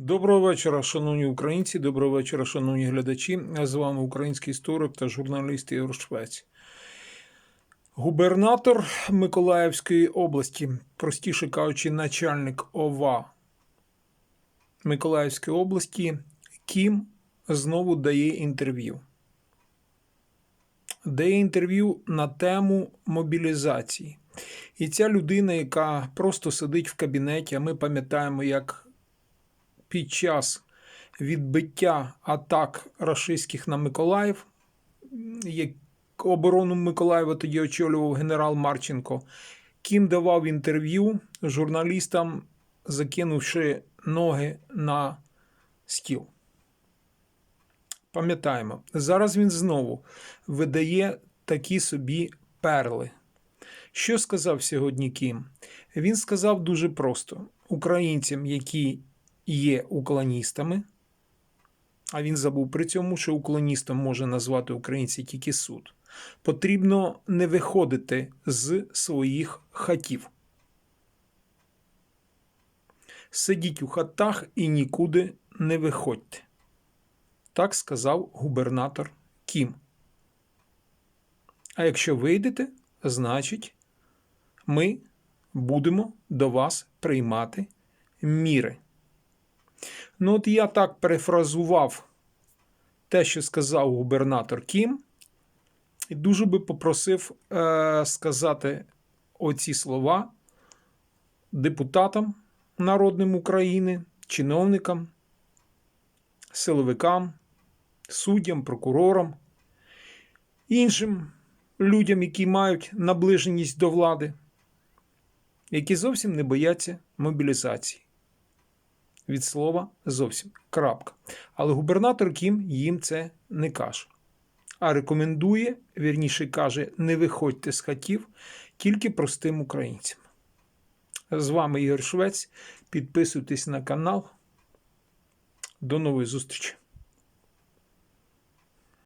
Доброго вечора, шановні українці, доброго вечора, шановні глядачі. З вами український історик та журналіст Ігор Швець. Губернатор Миколаївської області, простіше кажучи, начальник ОВА Миколаївської області Кім знову дає інтерв'ю. Дає інтерв'ю на тему мобілізації. І ця людина, яка просто сидить в кабінеті, а ми пам'ятаємо, як під час відбиття атак рашистських на Миколаїв, оборону Миколаєва тоді очолював генерал Марченко, Кім давав інтерв'ю журналістам, закинувши ноги на стіл. Пам'ятаємо, зараз він знову видає такі собі перли. Що сказав сьогодні Кім? Він сказав дуже просто: українцям, які є уклоністами, а він забув при цьому, що уклоністом може назвати українці тільки суд. Потрібно не виходити з своїх хатів. Сидіть у хатах і нікуди не виходьте. Так сказав губернатор Кім. А якщо вийдете, значить, ми будемо до вас приймати міри. Ну, от я так перефразував те, що сказав губернатор Кім, і дуже би попросив е, сказати оці слова депутатам народним України, чиновникам, силовикам, суддям, прокурорам, іншим людям, які мають наближеність до влади, які зовсім не бояться мобілізації від слова зовсім крапка. Але губернатор Кім їм це не каже. А рекомендує, вірніше каже, не виходьте з хатів тільки простим українцям. З вами Ігор Швець. Підписуйтесь на канал. До нової зустрічі!